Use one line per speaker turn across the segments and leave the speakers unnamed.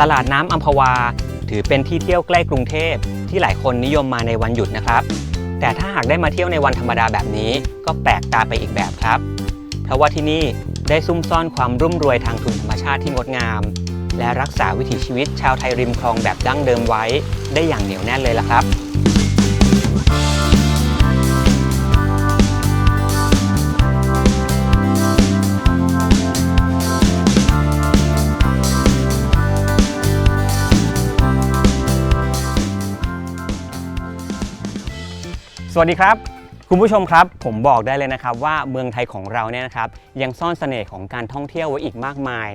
ตลาดน้ำอัมพวา ถือเป็นที่เที่ยวใกล้กรุงเทพที่หลายคนนิยมมาในวันหยุดนะครับ แต่ถ้าหากได้มาเที่ยวในวันธรรมดาแบบนี้ ก็แปลกตาไปอีกแบบครับ เพราะว่าที่นี่ได้ซุ่มซ่อนความรุ่มรวยทางทุนธรรมชาติที่งดงาม และรักษาวิถีชีวิตชาวไทยริมคลองแบบดั้งเดิมไว้ ได้อย่างเหนียวแน่นเลยล่ะครับ วัสดีครับ คุณผู้ชมครับ ผมบอกได้เลยนะครับว่าเมืองไทยของเราเนี่ยนะครับยังซ่อนเสน่ห์ของการท่องเที่ยวไว้อีกมากมาย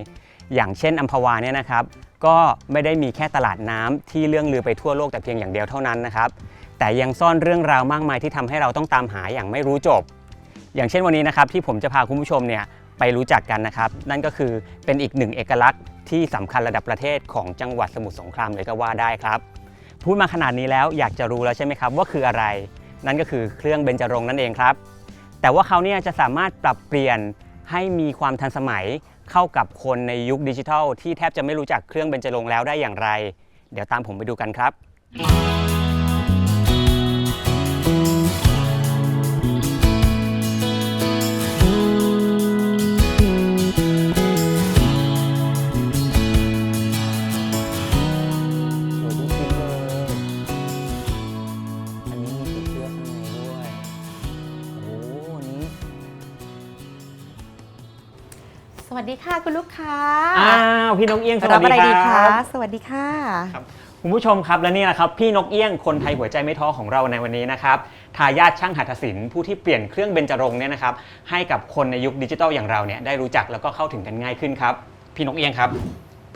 อย่างเช่นอัมพวาเนี่ยนะครับ ก็ไม่ได้มีแค่ตลาดน้ำที่เรื่องลือไปทั่วโลกแต่เพียงอย่างเดียวเท่านั้นนะครับ แต่ยังซ่อนเรื่องราวมากมายที่ทำให้เราต้องตามหาอย่างไม่รู้จบ อย่างเช่นวันนี้นะครับที่ผมจะพาคุณผู้ชมเนี่ยไปรู้จักกันนะครับ นั่นก็คือเป็นอีกหนึ่งเอกลักษณ์ที่สำคัญระดับประเทศของจังหวัดสมุทรสงครามเลยก็ว่าได้ครับ พูดมาขนาดนี้แล้วอยากจะรู้แล้วใช่ไหมครับว่าคืออะไร นั่นก็คือเครื่องเบญจรงค์นั่นเองครับ แต่ว่าเขาเนี่ยจะสามารถปรับเปลี่ยนให้มีความทันสมัยเข้ากับคนในยุคดิจิทัล ที่แทบจะไม่รู้จักเครื่องเบญจรงค์แล้วได้อย่างไร เดี๋ยวตามผมไปดูกันครับ วัสดี
ค่ะคุณลูกค้า
อ้าวพี่นกเอี้ยงสวั
รับ
ส
อะไร
ดี
ดี
ค
คะ
รับ
สวัสดีค่ะ
คุณผู้ชมครับและนี่แหละครับพี่นกเอี้ยงคนไทยหัวใจไม่ท้อของเราในวันนี้นะครับทายาทช่างหัตถศิลป์ผู้ที่เปลี่ยนเครื่องเบญจรงค์เนี่ยนะครับให้กับคนในยุคดิจิทัลอย่างเราเนี่ยได้รู้จักแล้วก็เข้าถึงกันง่ายขึ้นครับพี่นกเอี้ยงครับ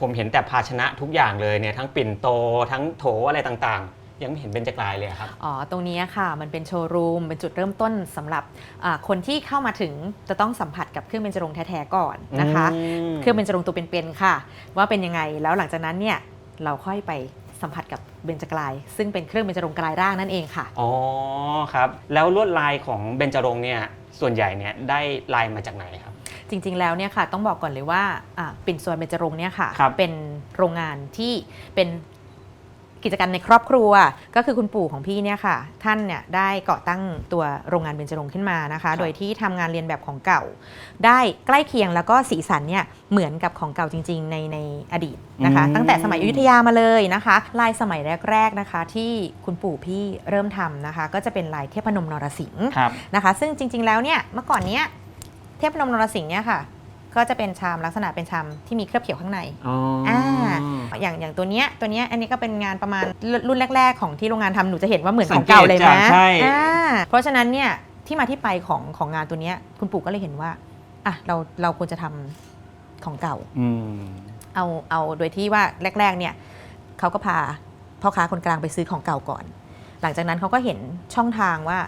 ผมเห็นแต่ภาชนะทุกอย่างเลยเนี่ยทั้งปิ่นโตทั้งโถอะไรต่างๆ ยังไม่เห็นเบญจกลายเลยครับ
อ๋อ ตรงนี้ค่ะ มันเป็นโชว์รูม เป็นจุดเริ่มต้นสำหรับอ่าคนที่เข้ามาถึงจะต้องสัมผัสกับเครื่องเบญจรงค์แท้ๆก่อนนะคะ
ม
เครื่องเบญจรงค์ตัวเป็นๆค่ะ ว่าเป็นยังไง แล้วหลังจากนั้นเนี่ยเราค่อยไปสัมผัสกับเบญจกลาย ซึ่งเป็นเครื่องเบญจรงค์กลายร่างนั่นเองค่ะ
อ๋อ ครับ แล้วลวดลายของเบญจรงค์เนี่ย ส่วนใหญ่เนี่ยได้ลายมาจากไหนครับ
จริง ๆ แล้วเนี่ยค่ะต้องบอกก่อนเลยว่าอ่าปิ่นซวนเบญจรงค์เนี่ยค่ะ
ครับ
เป็นโรงงานที่เป็น กิจการในครอบครัว ก็คือคุณปู่ของพี่เนี่ยค่ะ ท่านเนี่ยได้ก่อตั้งตัวโรงงานเบญจรงค์ขึ้นมานะคะ โดยที่ทำงานเรียนแบบของเก่า ได้ใกล้เคียงแล้วก็สีสันเนี่ยเหมือนกับของเก่าจริง ๆ ในในอดีตนะคะ
อืม
ตั้งแต่สมัยอยุธยามาเลยนะคะ ลายสมัยแรก ๆนะคะ ที่คุณปู่พี่เริ่มทำนะคะ ก็จะเป็นลายเทพนมนรสิงห์
ครับ
นะคะ ซึ่งจริง ๆแล้วเนี่ยเมื่อก่อนเนี้ยเทพนมนรสิงห์เนี่ยค่ะ ก็จะเป็นชามลักษณะเป็นชามที่มีเคลือบเขียวข้างใน
อ๋ออ
อ่าอย่างอย่างตัวเนี้ยตัวเนี้ยอันนี้ก็เป็นงานประมาณรุ่นรุ่นแรก ๆ ของที่โรงงานทำหนูจะเห็นว่าเหมือนของเก่าเลย
สัง
นะ
เกตจากใช่
อ่าเพราะฉะนั้นเนี่ยที่มาที่ไปของของงานตัวเนี้ยคุณปู่ก็เลยเห็นว่าอะเราเราควรจะทำของเก่า
อืม
เอาเอาโดยที่ว่าแรก ๆ เนี่ยเขาก็พาพ่อค้าคนกลางไปซื้อของเก่าก่อน หลังจากนั้นเขาก็เห็นช่องทางว่า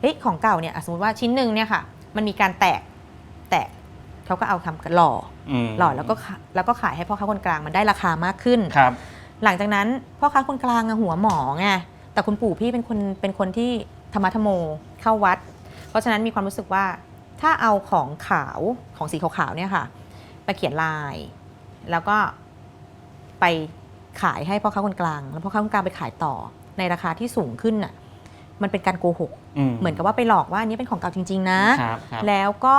เฮ้ยของเก่าเนี่ยอะสมมติว่าชิ้นหนึ่งเนี่ยค่ะ มันมีการแตกแตก เขาก็เอาทำกันหล่อ
อืม
หล่อแล้วก็ขาแล้วก็ขายให้พ่อค้าคนกลางมันได้ราคามากขึ้น
ครับ
หลังจากนั้นพ่อค้าคนกลางอะหัวหมอไงแต่คุณปู่พี่เป็นคนเป็นคนที่ธรรมะธรรโมเข้าวัด เพราะฉะนั้นมีความรู้สึกว่าถ้าเอาของขาวของสีขาวๆเนี่ยค่ะ ไปเขียนลาย แล้วก็ไปขายให้พ่อค้าคนกลาง แล้วพ่อค้าคนกลางไปขายต่อในราคาที่สูงขึ้นน่ะมันเป็นการโกหก เหมือนกับว่าไปหลอกว่าอันนี้เป็นของเก่าจริง ๆ นะ
ครับครับ
แล้วก็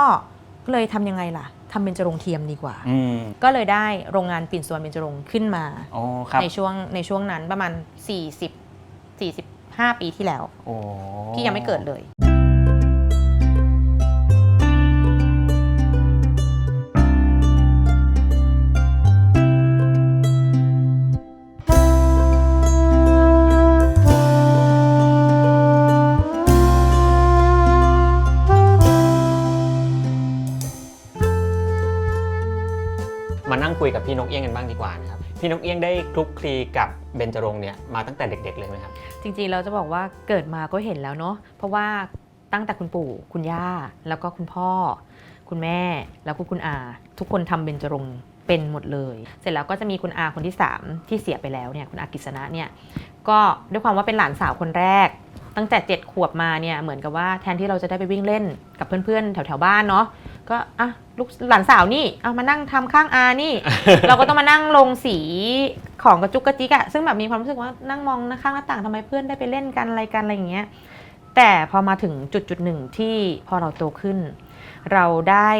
เลยทำยังไงล่ะทำเป็นจรงค์เทียมดีกว่า
อืม
ก็เลยได้โรงงานปิ่นส่วนเป็นจรงค์ขึ้นมา
โอ้ครับ
ในช่วงในช่วงนั้นประมาณ 40 45 ปีที่แล้ว
โอ้
พี่ยังไม่เกิดเลย
มานั่งคุยกับพี่นกเอี้ยงกันบ้างดีกว่านะครับ พี่นกเอี้ยงได้คลุกคลีกับเบญจรงค์เนี่ยมาตั้งแต่เด็ก ๆ เลยไหมครับ
จริงๆ เราจะบอกว่าเกิดมาก็เห็นแล้วเนาะ เพราะว่าตั้งแต่คุณปู่ คุณย่า แล้วก็คุณพ่อ คุณแม่ แล้วก็คุณอา ทุกคนทำเบญจรงค์เป็นหมดเลย เสร็จแล้วก็จะมีคุณอาคนที่ 3 ที่เสียไปแล้วเนี่ย คุณอากิษณะเนี่ย ก็ด้วยความว่าเป็นหลานสาวคนแรก ตั้งแต่ 7 ขวบมาเนี่ยเหมือนกับว่าแทนที่เราจะได้ไปวิ่งเล่นกับเพื่อนๆ แถวๆบ้านเนาะก็อะลูกหลานสาวนี่เอามานั่งทำข้างอานี่ เราก็ต้องมานั่งลงสีของกระจุกกระจิกอะซึ่งแบบมีความรู้สึกว่านั่งมองหน้าข้างหน้าต่างทำไมเพื่อนได้ไปเล่นกันอะไรกันอะไรอย่างเงี้ยแต่พอมาถึงจุดจุดๆหนึ่งที่พอเราโตขึ้น เราได้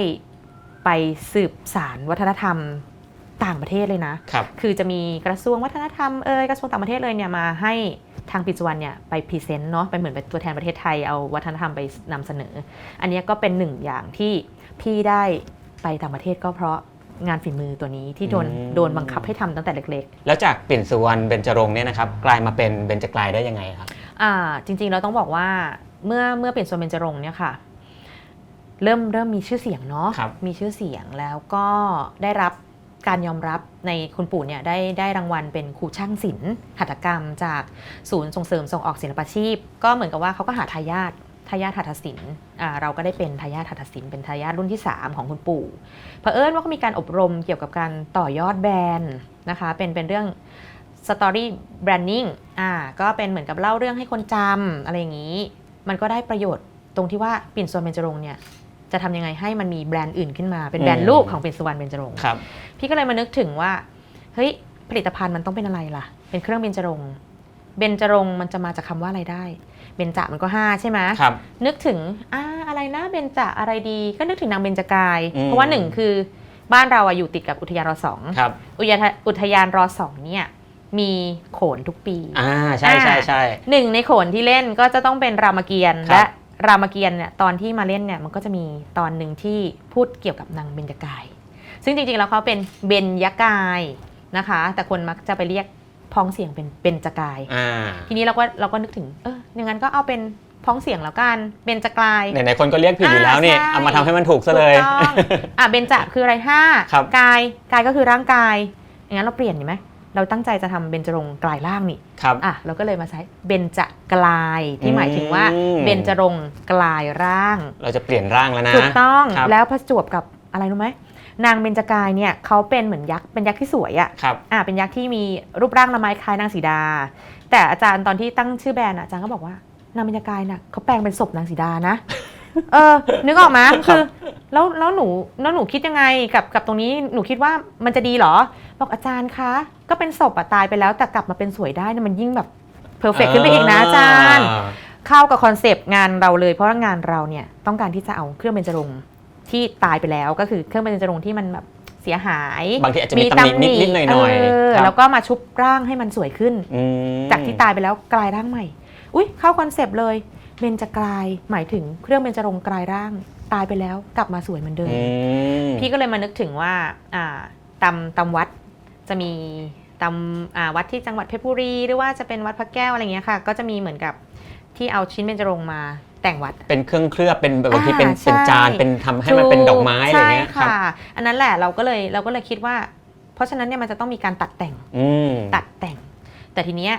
ไปสืบสารวัฒนธรรมต่างประเทศเลยนะ
ครับ
คือจะมีกระทรวงวัฒนธรรมเอ่ยกระทรวงต่างประเทศเลยเนี่ยมาให้ ทางปิจจุบันเนี่ยไปพรีเซนต์เนาะเป็นเหมือนเป็นตัวแทนประเทศไทยเอาวัฒนธรรมไปนำเสนอ อันเนี้ยก็เป็นหนึ่งอย่างที่พี่ได้ไปต่างประเทศก็เพราะงานฝีมือตัวนี้ที่โดน
อืม
โดนบังคับให้ทำตั้งแต่เล็ก
แล้วจากปิ่นสุวรรณเบญจรงค์เนี่ยนะครับกลายมาเป็นเบญจกลายได้ยังไงครับ
ๆอ่าจริงๆเราต้องบอกว่าเมื่อเมื่อเปลี่ยนโซนเบญจรงค์เนี่ยค่ะเริ่มเริ่มมีชื่อเสียงเนาะ
ครับ
มีชื่อเสียงแล้วก็ได้รับ การยอมรับในคุณปู่เนี่ยได้ได้รางวัลเป็นครูช่างศิลป์หัตถกรรม จากศูนย์ส่งเสริมส่งออกศิลปาชีพ ก็เหมือนกับว่าเขาก็หาทายาททายาทหัตถศิลป์อ่าเราก็ได้เป็นทายาทหัตถศิลป์เป็นทายาทรุ่นที่ 3 ของคุณปู่เผอิญว่าเขามีการอบรมเกี่ยวกับการต่อยอดแบรนด์นะคะเป็นเป็นเรื่อง Story Branding อ่าก็เป็นเหมือนกับเล่าเรื่องให้คนจำอะไรอย่างนี้ มันก็ได้ประโยชน์ตรงที่ว่าปิ่นสุวรรณเบญจรงเนี่ย จะทำยังไงให้มันมีแบรนด์อื่นขึ้นมา เป็นแบรน
อื
ด์
ม
ลูกของปิ่นสุวรรณเบญจรงค์
ครับ
พี่ก็เลยมานึกถึงว่าเฮ้ยผลิตภัณฑ์มันต้องเป็นอะไรล่ะ เป็นเครื่องเบญจรงค์เบญจรงค์มันจะมาจากคำว่าอะไรได้เบญจมันก็5ใช่ไหม
ครับ
นึกถึงอ่าอะไรนะเบญจอะไรดี ก็นึกถึงนางเบญจกาย
อืม
เพราะว่าหนึ่งคือบ้านเราอะอยู่ติดกับอุทยานรอสอง
ครับ
อุทยานอุทยานรอสองเนี่ยมีโขนทุกปี
อ่า ใช่ใช่ใช่
หนึ่งในโขนที่เล่นก็จะต้องเป็นรามเกียรติ์
ครับ
และ รามเกียรติ์เนี่ยตอนที่มาเล่นเนี่ยมันก็จะมีตอนหนึ่งที่พูดเกี่ยวกับนางเบญจกาย ซึ่งจริงๆแล้วเขาเป็นเบญยกายนะคะ แต่คนมักจะไปเรียกพ้องเสียงเป็นเบญจกาย
อ่า
ทีนี้เราก็เราก็นึกถึงเอออย่างนั้นก็เอาเป็นพ้องเสียงแล้วกันเบญจกาย
ไหนๆคนก็เรียกผิดอยู่แล้วนี่
อ่าใช่
เอามาทำให้มันถูกซะเลย
ถูกต้องอะเบญจคืออะไรห้า
ครับ
กายกายก็คือร่างกายอย่างนั้นเราเปลี่ยนดีไหม เราตั้งใจจะทำเบญจรงค์กลายร่างนี่
ครับ
อะเราก็เลยมาใช้เบญจกลายที่หมายถึงว่า
อืม
เบญจรงค์กลายร่าง
เราจะเปลี่ยนร่างแล้วนะ
ถูกต้อง
ครับ
แล้วประจวบกับอะไรรู้ไหมนางเบญจกายเนี่ยเขาเป็นเหมือนยักษ์เป็นยักษ์ที่สวยอะ
ครับ
อะเป็นยักษ์ที่มีรูปร่างละไม้คล้ายนางสีดา แต่อาจารย์ตอนที่ตั้งชื่อแบรนด์อะอาจารย์ก็บอกว่านางเบญจกายน่ะเขาแปลงเป็นศพนางสีดานะ เออ นึกออกไหมคือ แล้วแล้วหนูแล้วหนูคิดยังไงกับกับตรงนี้หนูคิดว่ามันจะดีเหรอ บอกอาจารย์คะ ก็เป็นศพอะตายไปแล้ว แต่กลับมาเป็นสวยได้เนี่ยมันยิ่งแบบเพอร์เฟกขึ้นไปอีกนะอาจารย์ เข้ากับคอนเซปต์งานเราเลยเพราะว่างานเราเนี่ยต้องการที่จะเอาเครื่องเบญจรงค์ที่ตายไปแล้วก็คือเครื่องเบญจรงค์ที่มันแบบเสียหาย
บางทีอาจจะมีตำหนินิดๆหน่อยๆ
เออ
ครับ
แล้วก็มาชุบร่างให้มันสวยขึ้น
อืม
จากที่ตายไปแล้วกลายร่างใหม่ อุ้ยเข้าคอนเซปต์เลย เบญจกลายหมายถึงเครื่องเบญจรงค์กลายร่าง ตายไปแล้วกลับมาสวยเหมือนเดิม
อืม
พี่ก็เลยมานึกถึงว่าอ่าตำตำวัดจะมีตำอ่าวัดที่จังหวัดเพชรบุรี หรือว่าจะเป็นวัดพระแก้วอะไรเงี้ยค่ะ ก็จะมีเหมือนกับที่เอาชิ้นเบญจรงค์มาแต่งวัด
เป็นเครื่องเคลือบเป็นแบบบางทีเป็น
อ่า
เป็นจาน
ใช่
เป็นทำให้มันเป็นดอกไม้อะไรเงี้ย
ใช่
ครับ
ค่ะ อันนั้นแหละเราก็เลยเราก็เลยคิดว่า เพราะฉะนั้นเนี่ยมันจะต้องมีการตัดแต่ง
อืม
ตัดแต่ง แต่ทีเนี้ย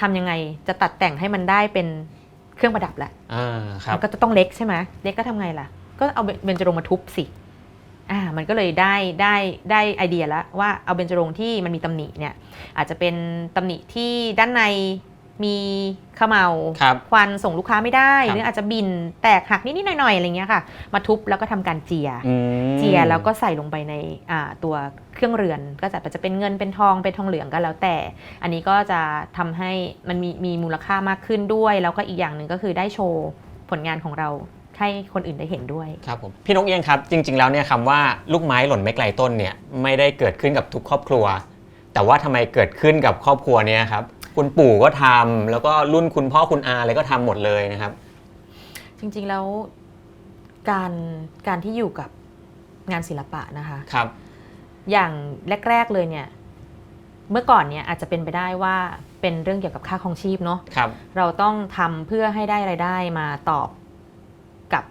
ทำยังไงจะตัดแต่งให้มันได้เป็น เครื่องประดับแหละ
อ่าครับ
มันก็จะต้องเล็กใช่ไหมเล็กก็ทำไงล่ะ ก็เอาเบญจรงค์มาทุบสิอ่ามันก็เลยได้ได้ได้ไอเดียแล้วว่าเอาเบญจรงค์ที่มันมีตำหนิเนี่ยอาจจะเป็นตำหนิที่ด้านใน มีเขมเอา
ครับ
ควันส่งลูกค้าไม่ได้
ครับ
หรืออาจจะบินแตกหักนิดๆหน่อยๆอะไรเงี้ยค่ะ มาทุบแล้วก็ทำการเจีย
อืม
เจียแล้วก็ใส่ลงไปในอ่าตัวเครื่องเรือน ก็จะจะเป็นเงินเป็นทองเป็นทองเหลืองก็แล้วแต่ อันนี้ก็จะทำให้มันมีมีมูลค่ามากขึ้นด้วย แล้วก็อีกอย่างหนึ่งก็คือได้โชว์ผลงานของเราให้คนอื่นได้เห็นด้วย
ครับผมพี่นกเอียงครับ จริง ๆ แล้วเนี่ยคำว่าลูกไม้หล่นไม่ไกลต้นเนี่ยไม่ได้เกิดขึ้นกับทุกครอบครัว แต่ว่าทำไมเกิดขึ้นกับครอบครัวเนี้ครับ คุณปู่ก็ทำแล้วก็รุ่นคุณพ่อคุณอาอะไรก็ทำหมดเลยนะครับ
จริงๆแล้วการการที่อยู่กับงานศิลปะนะคะ
ครับ
อย่างแรก ๆเลยเนี่ย เมื่อก่อนเนี่ยอาจจะเป็นไปได้ว่าเป็นเรื่องเกี่ยวกับค่าครองชีพเนาะ
ครับ
เราต้องทำเพื่อให้ได้รายได้มาตอบกับ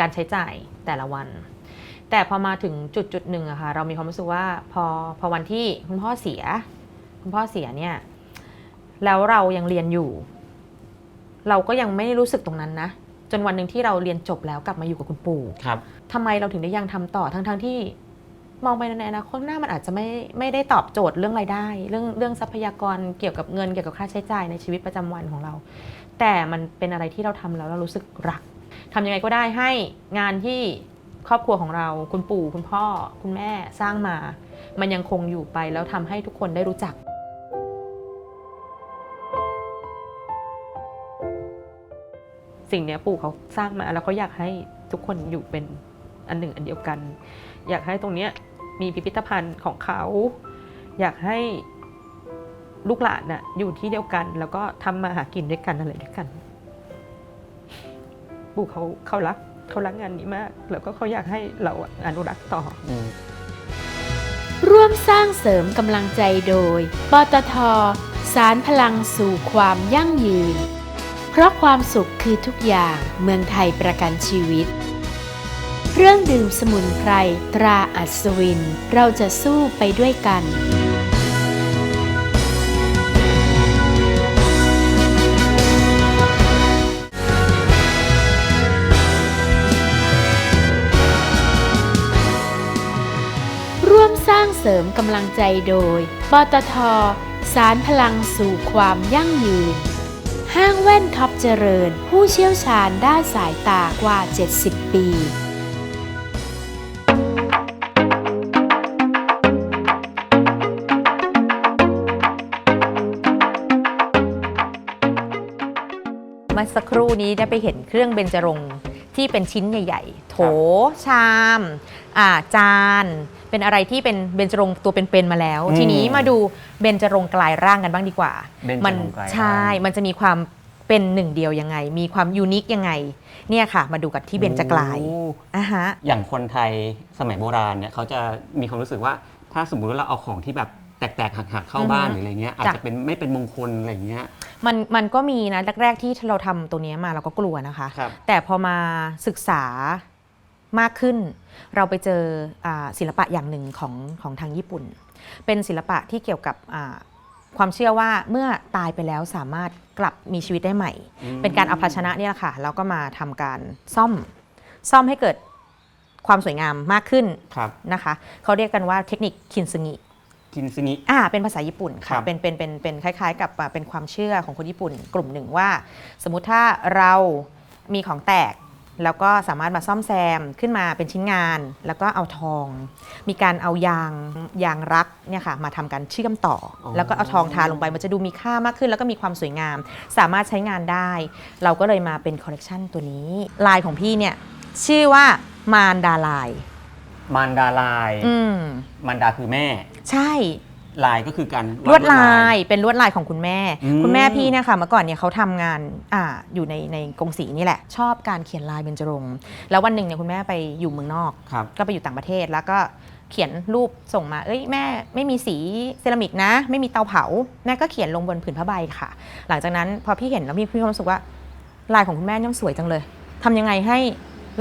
การใช้จ่ายแต่ละวัน แต่พอมาถึงจุดจุดหนึ่งอะค่ะเรามีความรู้สึกว่าพอพอวันที่คุณพ่อเสีย คุณพ่อเสียเนี่ย แล้วเรายังเรียนอยู่ เราก็ยังไม่ได้รู้สึกตรงนั้นนะ จนวันหนึ่งที่เราเรียนจบแล้วกลับมาอยู่กับคุณปู่
ครับ
ทำไมเราถึงได้ยังทำต่อทั้งๆที่ มองไปในอนาคตข้างหน้ามันอาจจะไม่ไม่ได้ตอบโจทย์เรื่องรายได้ เรื่องเรื่องทรัพยากรเกี่ยวกับเงินเกี่ยวกับค่าใช้จ่ายในชีวิตประจำวันของเรา แต่มันเป็นอะไรที่เราทำแล้วเรารู้สึกรักทำยังไงก็ได้ให้งานที่ครอบครัวของเราคุณปู่คุณพ่อ คุณแม่สร้างมา มันยังคงอยู่ไปแล้วทำให้ทุกคนได้รู้จัก สิ่งเนี้ยปู่เขาสร้างมาแล้วเขาอยากให้ทุกคนอยู่เป็นอันหนึ่งอันเดียวกัน อยากให้ตรงเนี้ยมีพิพิธภัณฑ์ของเขา อยากให้ลูกหลานน่ะอยู่ที่เดียวกัน แล้วก็ทำมาหากินด้วยกันอะไรด้วยกัน ปู่เขาเขารักเขารักงานนี้มาก แล้วก็เขาอยากให้เราอะอนุรักษ์ต่อ
อืม
ร่วมสร้างเสริมกำลังใจโดยปตทสารพลังสู่ความยั่งยืนเพ ราะความสุขคือทุกอย่างเมืองไทยประกันชีวิตเครื่องดื่มสมุนไพรตราอัศวิน เราจะสู้ไปด้วยกันร่วมสร้างเสริมกำลังใจโดย ปตท สารพลังสู่ความยั่งยืน ห้างแว่นท็อปเจริญ ผู้เชี่ยวชาญด้านสายตากว่า 70 ปี
มื่อสักครู่นี้ได้ไปเห็นเครื่องเบญจรงค์ที่เป็นชิ้นใหญ่ ๆ โถ ชาม จาน เป็นอะไรที่เป็นเบญจรงค์ตัวเป็นๆมาแล้ว
อืม
ทีนี้มาดูเบญจรงค์กลายร่างกันบ้างดีกว่า
เบญจ
มั
รงค์กลายร่าง
ใช่ มันจะมีความเป็นหนึ่งเดียวยังไง มีความยูนิคยังไง เนี่ยค่ะ มาดูกันที่เบญจกลาย
โอ้
อะฮะ
อย่างคนไทยสมัยโบราณเนี่ยเขาจะมีความรู้สึกว่าถ้าสมมุติว่าเราเอาของที่แบบแตกๆหักๆเข้า
อือฮึ
บ้านหรืออะไรเงี้ยอาจ
จ้ะ
จะเป็นไม่เป็นมงคลอะไรเงี้ย
มันมันก็มีนะแรก ๆ ที่เราทำตัวเนี้ยมาเราก็กลัวนะคะ
ครับ
แต่พอมาศึกษา มากขึ้น เราไปเจออาศิลปะอย่างหนึ่งของของทางญี่ปุ่น เป็นศิลปะที่เกี่ยวกับอ่าความเชื่อว่าเมื่อตายไปแล้วสามารถกลับมีชีวิตได้ใหม่
อืม
เป็นการเอาภาชนะเนี่ยแหละค่ะแล้วก็มาทำการซ่อมซ่อมให้เกิดความสวยงามมากขึ้น
ครับ
นะคะเขาเรียกกันว่าเทคนิคคินซึงิ
กินซิงิ
อ่า เป็นภาษาญี่ปุ่น
ครั
ค่ะ
บ
เป็น เป็น เป็น เป็น คล้าย ๆ กับอ่าเป็นความเชื่อของคนญี่ปุ่น กลุ่มหนึ่งว่า สมมุติถ้าเรามีของแตก แล้วก็สามารถมาซ่อมแซมขึ้นมาเป็นชิ้นงาน แล้วก็เอาทอง มีการเอายางยางรักเนี่ยค่ะมาทำการเชื่อมต่ออ
อ
แล้วก็เอาทองทาลงไปมันจะดูมีค่ามากขึ้น แล้วก็มีความสวยงาม สามารถใช้งานได้ เราก็เลยมาเป็นคอลเลกชันตัวนี้ ลายของพี่เนี่ยชื่อว่ามารดาลาย
มันดาลาย
อืม
มันดาคือแม่
ใช่
ลายก็คือการ
ลวดลายเป็นลวดลายของคุณแม่
อืม
คุณแม่พี่เนี่ยค่ะเมื่อก่อนเนี่ยเขาทำงานอ่าอยู่ในในกรงสีนี่แหละ ชอบการเขียนลายเบญจรงค์แล้ววันหนึ่งเนี่ยคุณแม่ไปอยู่เมืองนอก
ครับ
ก็ไปอยู่ต่างประเทศแล้วก็เขียนรูปส่งมา เอ้ยแม่ไม่มีสีเซรามิกนะ ไม่มีเตาเผา แม่ก็เขียนลงบนผืนผ้าใบค่ะ หลังจากนั้นพอพี่เห็นแล้วพี่พี่ความรู้สึกว่าลายของคุณแม่เนี่ยมันสวยจังเลยทำยังไงให้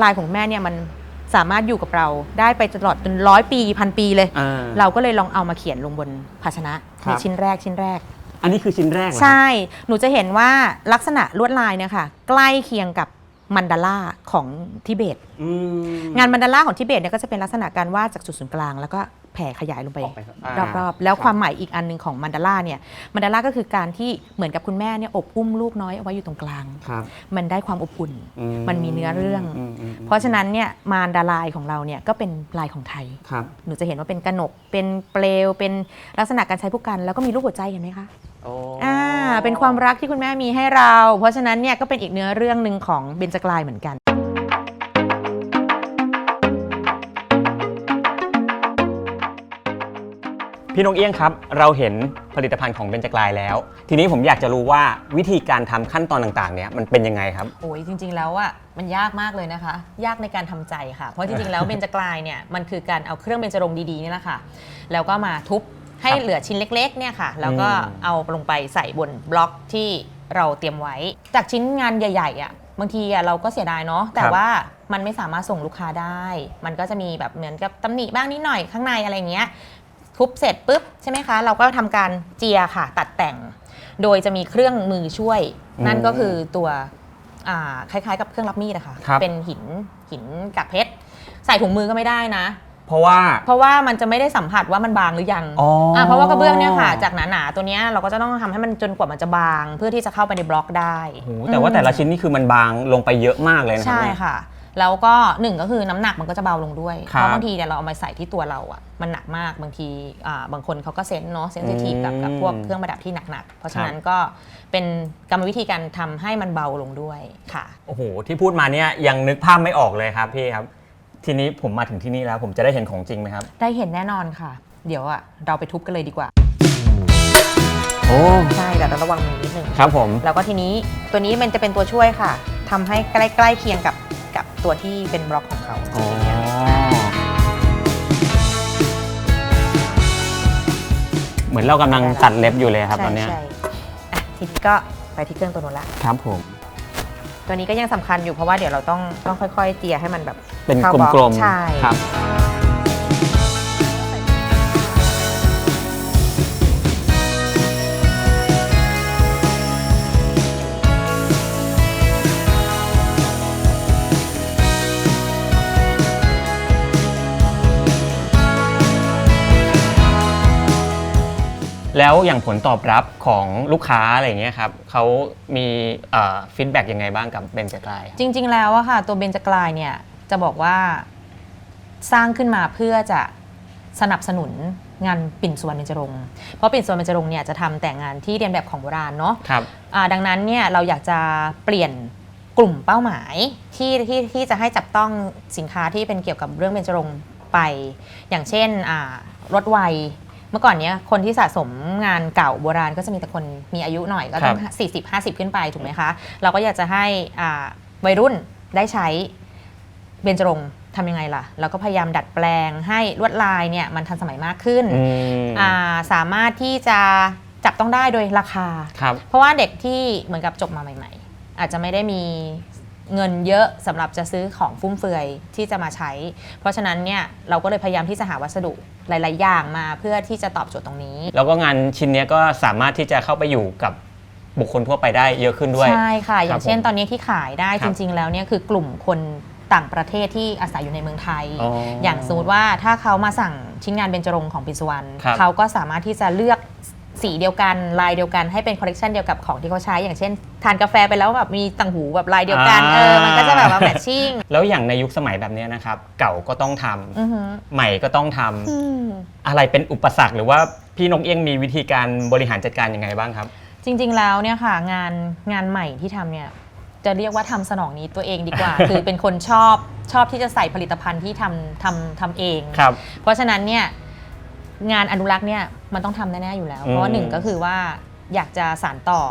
ลายของคุณแม่เนี่ยมัน สามารถอยู่กับเราได้ไปตลอดจนร้อยปีพันปีเลย
อ่า
เราก็เลยลองเอามาเขียนลงบนภาชนะ
ครั
ใน
บ
ชิ้นแรกชิ้นแรก
อันนี้คือชิ้นแรกเหรอครับ
ใช่ หนูจะเห็นว่าลักษณะลวดลายเนี่ยค่ะ ใกล้เคียงกับ มันดาล่าของทิเบต
อืม
งานมันดาล่าของทิเบตเนี่ยก็จะเป็นลักษณะการวาดจากจุดศูนย์กลาง แล้วก็แผ่ขยายลงไป
ออกไปอ่าร
อบๆ แล้ว
ครับ
ความหมายอีกอันหนึงของมันดาล่าเนี่ยมันดาล่าก็คือการที่เหมือนกับคุณแม่เนี่ยอบอุ้มลูกน้อยเอาไว้อยู่ตรงกลาง
ครับ
มันได้ความอบอุ่น
อื
มันมีเนื้อเรื่อง
มอืมอืม
เพราะฉะนั้นเนี่ยมารดาลายของเราเนี่ยก็เป็นลายของไทย
ครับ
หนูจะเห็นว่าเป็นกระหนก เป็นเปลว เป็นลักษณะการใช้ผู้กัน แล้วก็มีรูปหัวใจเห็นไหมคะ
โอ้
อ่า เป็นความรักที่คุณแม่มีให้เรา เพราะฉะนั้นเนี่ยก็เป็นอีกเนื้อเรื่องหนึ่งของเบญจกลายเหมือนกัน
พี่นกเอี้ยงครับ เราเห็นผลิตภัณฑ์ของเบญจกลายแล้ว ทีนี้ผมอยากจะรู้ว่าวิธีการทำขั้นตอนต่างๆ เนี่ยมันเป็นยังไงครับ
โอ้ยจริง ๆ แล้วอะมันยากมากเลยนะคะ ยากในการทำใจค่ะ เพราะจริง ๆ แล้วเบญจกลายเนี่ยมันคือการเอาเครื่องเบญจรงค์ดีๆนี่แหละค่ะ แล้วก็มาทุบ ให้
ครับ
เหลือชิ้นเล็กๆเนี่ยค่ะ แล้วก็
อืม
เอาลงไปใส่บนบล็อกที่เราเตรียมไว้ จากชิ้นงานใหญ่ๆอะบางทีอะเราก็เสียดายเนาะแต่ว่ามันไม่สามารถส่งลูกค้าได้ มันก็จะมีแบบเหมือนกับตำหนิบ้างนิดหน่อยข้างในอะไรเงี้ยทุบเสร็จปุ๊บใช่ไหมคะ เราก็ทำการเจียค่ะ ตัดแต่ง โดยจะมีเครื่องมือช่วย
อืม
นั่นก็คือตัวอ่าคล้ายๆ กับเครื่องรับมีดอะค่ะ
ครับ
เป็นหินหินกากเพชรใส่ถุงมือก็ไม่ได้นะ
เพราะว่า
เพราะว่ามันจะไม่ได้สัมผัสว่ามันบางหรือยัง
อ๋ออะ
เพราะว่ากระเบื้องเนี่ยค่ะ จากหนาๆตัวเนี้ยเราก็จะต้องทำให้มันจนกว่ามันจะบาง เพื่อที่จะเข้าไปในบล็อกได้
โอ้โหแต่ว่าแต่ละชิ้นนี่คือมันบางลงไปเยอะมากเลยนะครั
ใช่
เนี่ย
ค่ะ แล้วก็หนึ่งก็คือน้ำหนักมันก็จะเบาลงด้วย
ครับ
เพราะบางทีเนี่ยเราเอามาใส่ที่ตัวเราอะมันหนักมากบางทีอ่าบางคนเขาก็เซนส์เนาะเซนซิทีฟกับกับพวกเครื่องประดับที่หนักๆเพราะฉะนั้นก็เป็นกรรมวิธีการทำให้มันเบาลงด้วยค่ะ
โอ้โหที่พูดมาเนี่ยยังนึกภาพไม่ออกเลยครับพี่ครับ ทีนี้ผมมาถึงที่นี่แล้วผมจะได้เห็นของจริงไหมครับ
ได้เห็นแน่นอนค่ะ เดี๋ยวอะเราไปทุบกันเลยดีกว่า
โอ้
ใช่แต่ต้องระวังมือนิดนึง
ครับผม
แล้วก็ทีนี้ตัวนี้มันจะเป็นตัวช่วยค่ะทำให้ใกล้ๆเคียงกับกับตัวที่เป็นบล็อกของเขา
อ๋อเหมือนเรากำลังตัดเล็บอยู่เลยครับตอนเนี้ย
ใช่อะทีนี้ก็ไปที่เครื่องตัวนู้นละ
ครับผม
ตัวนี้ก็ยังสำคัญอยู่เพราะว่าเดี๋ยวเราต้องต้องค่อย ๆ เจียให้มันแบบ
เป็น
ข้าก
ลมๆ
ใช่
ครับ แล้วอย่างผลตอบรับของลูกค้าอะไรอย่างเงี้ยครับเขามีฟีดแบ็กยังไงบ้างกับเบนเจกลายครับ
จริง ๆ แล้วอะค่ะ ตัวเบญจกลายเนี่ยจะบอกว่าสร้างขึ้นมาเพื่อจะสนับสนุนงานปิ่นสุวรรณเบญจรงค์เพราะปิ่นสุวรรณเบญจรงค์เนี่ยจะทำแต่งานที่เรียนแบบของโบราณเนาะ
ครับ
อ่าดังนั้นเนี่ยเราอยากจะเปลี่ยนกลุ่มเป้าหมายที่ที่ที่จะให้จับต้องสินค้าที่เป็นเกี่ยวกับเรื่องเบญจรงค์ไป อย่างเช่นอ่ารถวัยเมื่อก่อนเนี้ยคนที่สะสมงานเก่าโบราณก็จะมีแต่คนมีอายุหน่อยก็ต้อง
ครับ
40 50ขึ้นไปถูกไหมคะ เราก็อยากจะให้อ่าวัยรุ่นได้ใช้เบญจรงค์ทำยังไงล่ะ เราก็พยายามดัดแปลงให้ลวดลายเนี่ยมันทันสมัยมากขึ้น
อืม
อ่าสามารถที่จะจับต้องได้โดยราคา
ครับ
เพราะว่าเด็กที่เหมือนกับจบมาใหม่ ๆ อาจจะไม่ได้มี เงินเยอะสำหรับจะซื้อของฟุ่มเฟือยที่จะมาใช้ เพราะฉะนั้นเนี่ยเราก็เลยพยายามที่จะหาวัสดุหลาย ๆ อย่างมาเพื่อที่จะตอบโจทย์ตรงนี้
แล้วก็งานชิ้นเนี้ยก็สามารถที่จะเข้าไปอยู่กับบุคคลทั่วไปได้เยอะขึ้นด้วย
ใช่ค่ะ อย่างเช่น
ผม
ตอนนี้ที่ขายได้
ครั
จ
บ
ริง ๆ แล้วเนี่ยคือกลุ่มคนต่างประเทศที่อาศัยอยู่ในเมืองไทย
อ๋ออ
อย่างสมมติว่าถ้าเขามาสั่งชิ้นงานเบญจรงค์ของปินสุวรรณ
ครับ
เขาก็สามารถที่จะเลือก สีเดียวกันลายเดียวกันให้เป็นคอลเลกชันเดียวกับของที่เขาใช้อย่างเช่น ทานกาแฟไปแล้วแบบมีต่างหูแบบลายเดียวกันเออมันก็จะแบบว่าแมทชิ่ง
แล้วอย่างในยุคสมัยแบบเนี้ยนะครับเก่าก็ต้องทำ
อือหือ
ใหม่ก็ต้องทำ
อืม
อะไรเป็นอุปสรรคหรือว่าพี่นกเอี้ยงมีวิธีการบริหารจัดการยังไงบ้างครับ
จริง ๆ แล้วเนี่ยค่ะงานงานใหม่ที่ทำเนี่ยจะเรียกว่าทำสนองนี้ตัวเองดีกว่า คือเป็นคนชอบชอบที่จะใส่ผลิตภัณฑ์ที่ทำทำทำเอง
ครับ
เพราะฉะนั้นเนี่ย งานอนุรักษ์เนี่ยมันต้องทำแน่ๆอยู่แล้ว เพราะว่า
อืม
หนึ่งก็คือว่าอยากจะสานต่อ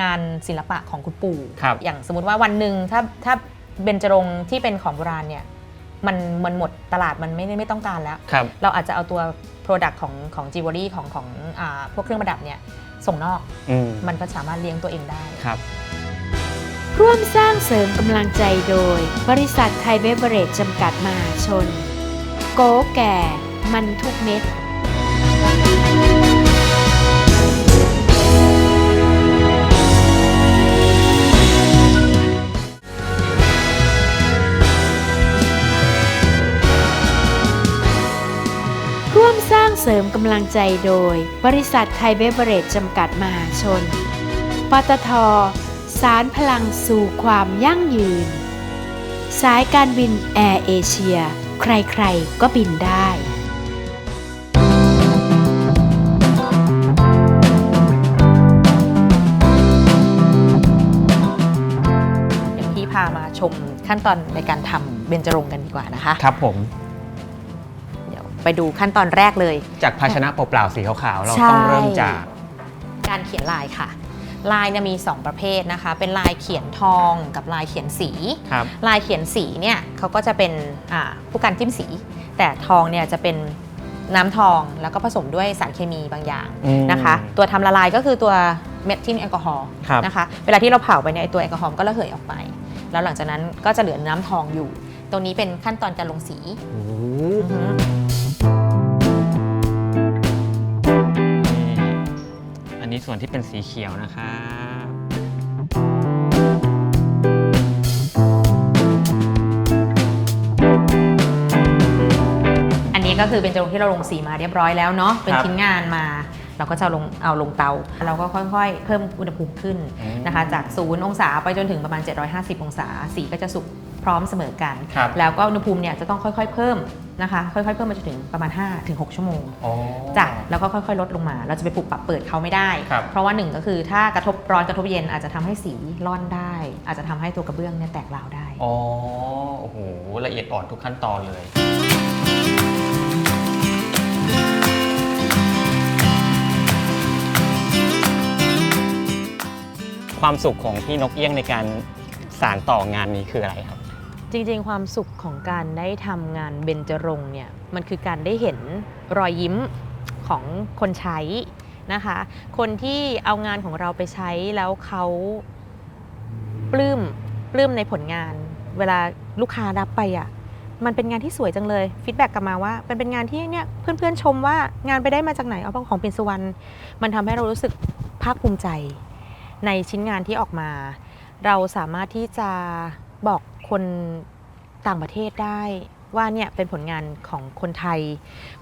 งานศิลปะของคุณปู่
ครับ
อย่างสมมติว่าวันหนึ่งถ้าถ้าเบญจรงค์ที่เป็นของโบราณเนี่ยมันมันหมดตลาดมันไม่ได้ไม่ต้องการแล้ว
ครับ
เราอาจจะเอาตัว Product ของของจิวเวลรี่ของของอาพวกเครื่องประดับเนี่ยส่งนอก
อืม
มันก็สามารถเลี้ยงตัวเองได้
ครับ
ร่วมสร้างเสริมกำลังใจโดย บริษัทไทยเบเวอเรจจำกัดมหาชน โกแก่ มันทุกเม็ดร่วมสร้างเสริมกำลังใจโดย บริษัทไทยเบเวอเรจจำกัดมหาชน ปตท สารพลังสู่ความยั่งยืน สายการบินแอร์เอเชีย ใครๆ ก็บินได้
ชมขั้นตอนในการทำเบญจรงค์กันดีกว่านะคะ
ครับผม
เดี๋ยวไปดูขั้นตอนแรกเลย
จากภาชนะเปล่าๆสีขาวๆเรา
ใช่
ต้องเริ่มจาก
การเขียนลายค่ะ ลายเนี่ยมี 2 ประเภทนะคะ เป็นลายเขียนทองกับลายเขียนสี
ครับ
ลายเขียนสีเนี่ยเขาก็จะเป็นอ่าผู้การจิ้มสี แต่ทองเนี่ยจะเป็นน้ำทองแล้วก็ผสมด้วยสารเคมีบางอย่าง
อืม
นะคะ ตัวทำละลายก็คือตัวเมทิลแอลกอฮอล์
ครับ
นะคะ เวลาที่เราเผาไปเนี่ยไอ้ตัวแอลกอฮอล์มันก็ระเหยออกไป แล้วหลังจากนั้นก็จะเหลือน้ำทองอยู่ตรงนี้เป็นขั้นตอนการลงสี
โอ้
อือ
โห
ฮึ
นี่อันนี้ส่วนที่เป็นสีเขียวนะครับ
เคือเป็นจรงที่เราลงสีมาเรียบร้อยแล้วเนาะเป็น
ครับ
ชิ้นงานมา เราก็จะเอาลงเอาลงเตา เราก็ค่อยๆ เพิ่มอุณหภูมิขึ้น
อืม
นะคะ จากศูนย์องศาไปจนถึงประมาณ 750 องศา สีก็จะสุกพร้อมเสมอกัน
ครับ
แล้วก็อุณหภูมิเนี่ยจะต้องค่อยๆ เพิ่มนะคะ ค่อยๆ เพิ่มมาจนถึงประมาณ 5-6 ชั่วโมง
อ๋อ
จ้ะแล้วก็ค่อยๆ ลดลงมา เราจะไปปรับปรับเปิดเขาไม่ได้
ครับ
เพราะว่าหนึ่งก็คือถ้ากระทบร้อนกระทบเย็นอาจจะทำให้สีร่อนได้ อาจจะทำให้ตัวกระเบื้องเนี่ยแตกราวได้
อ๋อ โอ้โห ละเอียดอ่อนทุกขั้นตอนเลย ความสุขของพี่นกเอี้ยงในการสารต่องานนี้คืออะไรครับ
จริงๆ ความสุขของการได้ทำงานเบญจรงค์เนี่ยมันคือการได้เห็นรอยยิ้มของคนใช้นะคะ คนที่เอางานของเราไปใช้แล้วเขาปลื้มปลื้มในผลงาน เวลาลูกค้ารับไปอะมันเป็นงานที่สวยจังเลยฟีดแบ็กกลับมาว่าเป็นเป็นงานที่เนี่ยเพื่อนๆชมว่างานไปได้มาจากไหนเอาของเป็นสุวรรณมันทำให้เรารู้สึกภาคภูมิใจ ในชิ้นงานที่ออกมา เราสามารถที่จะบอกคนต่างประเทศได้ว่าเนี่ยเป็นผลงานของคนไทย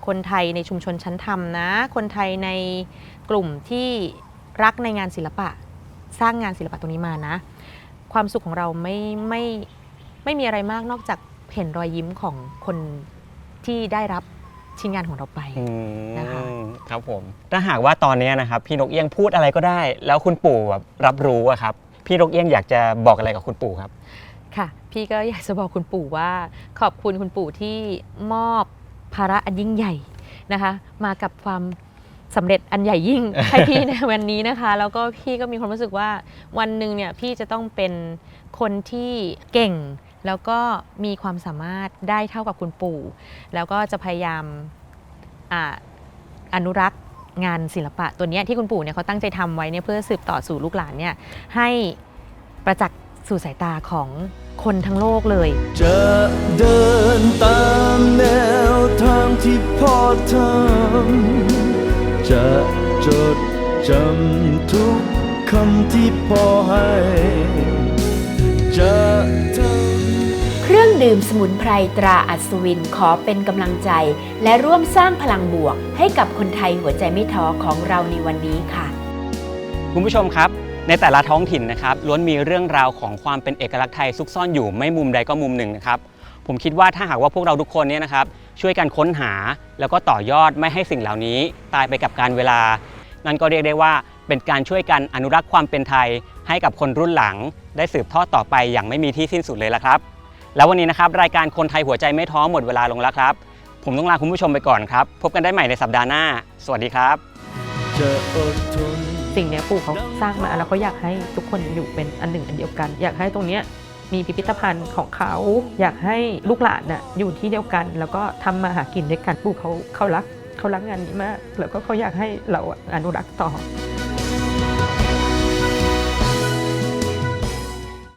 คนไทยในชุมชนชั้นธรรมนะ คนไทยในกลุ่มที่รักในงานศิลปะ สร้างงานศิลปะตรงนี้มานะ ความสุขของเราไม่ไม่ไม่มีอะไรมากนอกจากเห็นรอยยิ้มของคนที่ได้รับ ชิ้นงานของเราไป
อืม
นะคะ
ครับผม ถ้าหากว่าตอนนี้นะครับพี่นกเอี้ยงพูดอะไรก็ได้ แล้วคุณปู่แบบรับรู้อะครับ พี่นกเอี้ยงอยากจะบอกอะไรกับคุณปู่ครับ
ค่ะ พี่ก็อยากจะบอกคุณปู่ว่า ขอบคุณคุณปู่ที่มอบภาระอันยิ่งใหญ่นะคะ มากับความสำเร็จอันใหญ่ยิ่ง ให้พี่ในวันนี้นะคะ แล้วก็พี่ก็มีความรู้สึกว่าวันหนึ่งเนี่ยพี่จะต้องเป็นคนที่เก่ง แล้วก็มีความสามารถได้เท่ากับคุณปู่ แล้วก็จะพยายามออนุรักษ์งานศิลปะตัวนี้ที่คุณปู่เนี่ยเขาตั้งใจทำไว้เนี่ยเพื่อสืบต่อสู่ลูกหลานเนี่ยให้ประจักษ์สู่สายตาของคนทั้งโลกเลย
จะเดินตามแนวทางที่พ่อทำจะจดจำทุกคำที่พ่อให้
ดื่มสมุนไพรตราอัศวินขอเป็นกำลังใจ และร่วมสร้างพลังบวก ให้กับคนไทยหัวใจไม่ท้อของเราในวันนี้ค่ะ
คุณผู้ชมครับ ในแต่ละท้องถิ่นนะครับล้วนมีเรื่องราวของความเป็นเอกลักษณ์ไทยซุกซ่อนอยู่ไม่มุมใดก็มุมหนึ่งนะครับผมคิดว่าถ้าหากว่าพวกเราทุกคนเนี่ยนะครับช่วยกันค้นหาแล้วก็ต่อยอดไม่ให้สิ่งเหล่านี้ตายไปกับการเวลา นั่นก็เรียกได้ว่าเป็นการช่วยกันอนุรักษ์ความเป็นไทย ให้กับคนรุ่นหลัง ได้สืบทอดต่อไปอย่างไม่มีที่สิ้นสุดเลยละครับ แล้ววันนี้นะครับรายการคนไทยหัวใจไม่ท้อหมดเวลาลงแล้วครับ ผมต้องลาคุณผู้ชมไปก่อนครับ พบกันได้ใหม่ในสัปดาห์หน้า สวัสดีครับ
จะอดทน
สิ่งเนี้ยปู่เขาสร้างมาแล้วเขาอยากให้ทุกคนอยู่เป็นอันหนึ่งอันเดียวกัน อยากให้ตรงเนี้ยมีพิพิธภัณฑ์ของเขา อยากให้ลูกหลานน่ะอยู่ที่เดียวกัน แล้วก็ทำมาหากินด้วยกันปู่เขาเขารักเขารักงานนี้มาก แล้วก็เขาอยากให้เราอะอนุรักษ์ต่อ